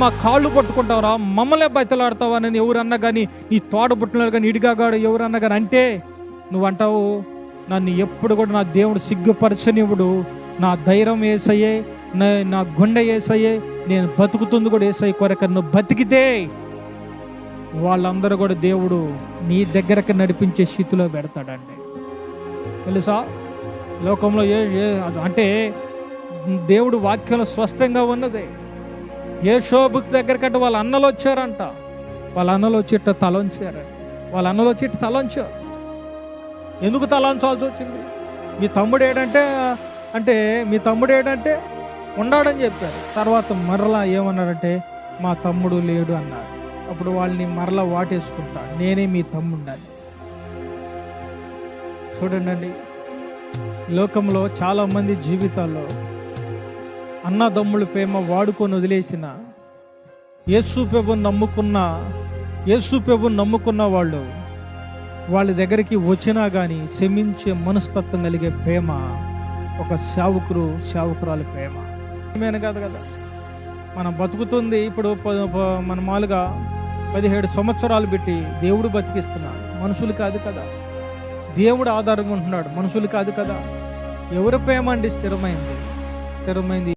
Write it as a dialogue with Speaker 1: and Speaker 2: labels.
Speaker 1: మా కాళ్ళు పట్టుకుంటావురా మమ్మల్నే బయతలాడతావా నేను ఎవరన్నా కానీ నీ తోడ పుట్టినారు కానీ ఇడిగాగాడు ఎవరన్నా కానీ అంటే నువ్వు అంటావు నన్ను ఎప్పుడు కూడా నా దేవుడు సిగ్గుపరచనివుడు నా ధైర్యం ఏసయ్యే నా నా గుండె ఏసయ్యే నేను బతుకుతుంది కూడా ఏసయ్య కొరక నువ్వు బతికితే వాళ్ళందరూ కూడా దేవుడు నీ దగ్గరకు నడిపించే స్థితిలో పెడతాడండి. తెలుసా? లోకంలో ఏ అంటే దేవుడు వాక్యంలో స్పష్టంగా ఉన్నది. ఏ శోభకు దగ్గరకంటే వాళ్ళ అన్నలు వచ్చారంట. వాళ్ళ అన్నలు వచ్చి ఇట్ట తలంచారంట వాళ్ళ అన్నలు వచ్చి ఇట్ట తలంచారు. ఎందుకు తలంచాల్సి వచ్చింది? మీ తమ్ముడు ఏడంటే అంటే మీ తమ్ముడు ఏడంటే ఉన్నాడని చెప్పారు. తర్వాత మరలా ఏమన్నారంటే మా తమ్ముడు లేడు అన్నారు. అప్పుడు వాళ్ళని మరలా వాటేసుకుంటాడు నేనే మీ తమ్ముండాలి చూడండి లోకంలో చాలామంది జీవితాల్లో అన్నదమ్ముల ప్రేమ వాడుకొని వదిలేసిన. యేసు ప్రభు నమ్ముకున్న యేసు ప్రభు నమ్ముకున్న వాళ్ళు వాళ్ళ దగ్గరికి వచ్చినా కానీ క్షమించే మనస్తత్వం కలిగే ప్రేమ ఒక సేవకుడు సేవకురాలి ప్రేమ. ఏమైనా కాదు కదా? మనం బతుకుతుంది ఇప్పుడు ప- మన మాలుగా పదిహేడు సంవత్సరాలు పెట్టి దేవుడు బతికిస్తున్నాడు. మనుషులు కాదు కదా? దేవుడు ఆధారంగా ఉంటున్నాడు. మనుషులు కాదు కదా? ఎవరి ప్రేమ అండి? స్థిరమైంది. స్థిరమైంది